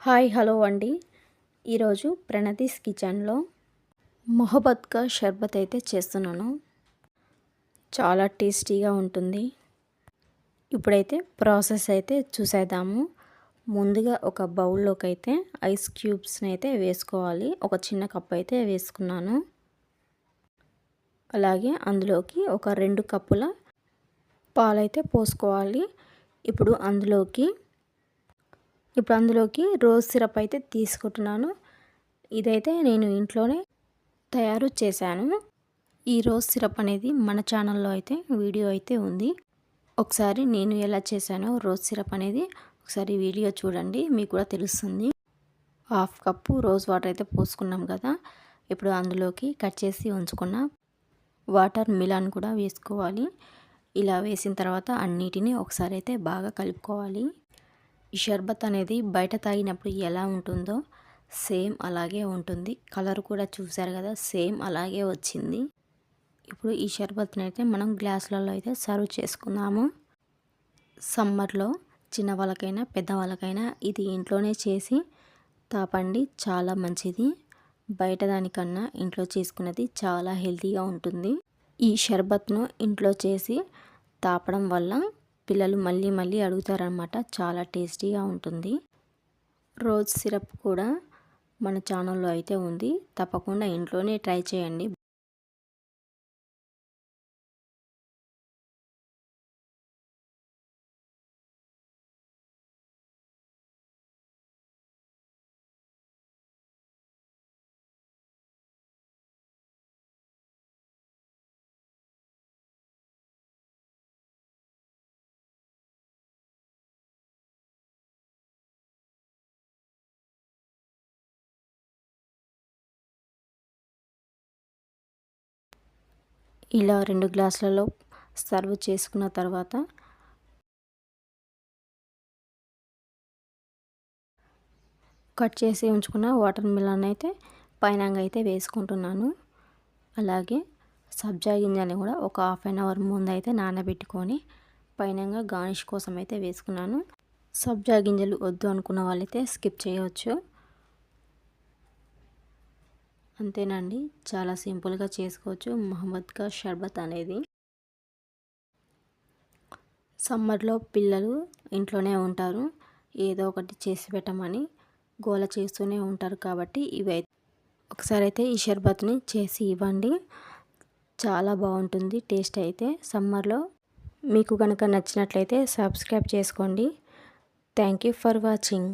Hi hello అండి. ఈరోజు ప్రణతీస్ కిచెన్లో మొహబత్గా షర్బత్ అయితే చేస్తున్నాను. చాలా టేస్టీగా ఉంటుంది. ఇప్పుడైతే ప్రాసెస్ అయితే చూసేద్దాము. ముందుగా ఒక బౌల్లోకి అయితే ఐస్ క్యూబ్స్ని అయితే వేసుకోవాలి. ఒక చిన్న కప్ అయితే వేసుకున్నాను. అలాగే అందులోకి ఒక రెండు కప్పుల పాలైతే పోసుకోవాలి. ఇప్పుడు అందులోకి ఇప్పుడు అందులోకి రోజ్ సిరప్ అయితే తీసుకుంటున్నాను. ఇదైతే నేను ఇంట్లోనే తయారు చేశాను. ఈ రోజ్ సిరప్ అనేది మన ఛానల్లో అయితే వీడియో అయితే ఉంది. ఒకసారి నేను ఎలా చేశానో రోజ్ సిరప్ అనేది ఒకసారి వీడియో చూడండి మీకు కూడా తెలుస్తుంది. హాఫ్ కప్పు రోజ్ వాటర్ అయితే పోసుకున్నాం కదా. ఇప్పుడు అందులోకి కట్ చేసి ఉంచుకున్న వాటర్ మిలాన్ కూడా వేసుకోవాలి. ఇలా వేసిన తర్వాత అన్నిటినీ ఒకసారి అయితే బాగా కలుపుకోవాలి. ఈ షర్బత్ అనేది బయట తాగినప్పుడు ఎలా ఉంటుందో సేమ్ అలాగే ఉంటుంది. కలర్ కూడా చూసారు కదా సేమ్ అలాగే వచ్చింది. ఇప్పుడు ఈ షర్బత్ని అయితే మనం గ్లాసులలో అయితే సర్వ్ చేసుకుందాము. సమ్మర్లో చిన్న వాళ్ళకైనా పెద్ద వాళ్ళకైనా ఇది ఇంట్లోనే చేసి తాపండి చాలా మంచిది. బయట దానికన్నా ఇంట్లో చేసుకున్నది చాలా హెల్తీగా ఉంటుంది. ఈ షర్బత్ను ఇంట్లో చేసి తాపడం వల్ల పిల్లలు మళ్ళీ మళ్ళీ అడుగుతారనమాట చాలా టేస్టీగా ఉంటుంది. రోజ్ సిరప్ కూడా మన ఛానల్లో అయితే ఉంది. తప్పకుండా ఇంట్లోనే ట్రై చేయండి. ఇలా రెండు గ్లాసులలో సర్వ్ చేసుకున్న తర్వాత కట్ చేసి ఉంచుకున్న వాటర్ మిలన్ అయితే పైన అయితే వేసుకుంటున్నాను. అలాగే సబ్జా గింజని కూడా ఒక హాఫ్ అన్ అవర్ ముందు అయితే నానబెట్టుకొని పైనంగా గార్నిష్ కోసం అయితే వేసుకున్నాను. సబ్జా గింజలు వద్దు అనుకున్న వాళ్ళైతే స్కిప్ చేయవచ్చు అంతేనండి. చాలా సింపుల్గా చేసుకోవచ్చు. మహమ్మద్ కా షర్బత్ అనేది. సమ్మర్లో పిల్లలు ఇంట్లోనే ఉంటారు. ఏదో ఒకటి చేసి పెట్టమని గోల చేస్తూనే ఉంటారు కాబట్టి ఇవి ఒకసారి అయితే ఈ షర్బత్ని చేసి ఇవ్వండి. చాలా బాగుంటుంది. టేస్ట్ అయితే సమ్మర్లో. మీకు కనుక నచ్చినట్లయితే సబ్స్క్రైబ్ చేసుకోండి. Thank you for watching.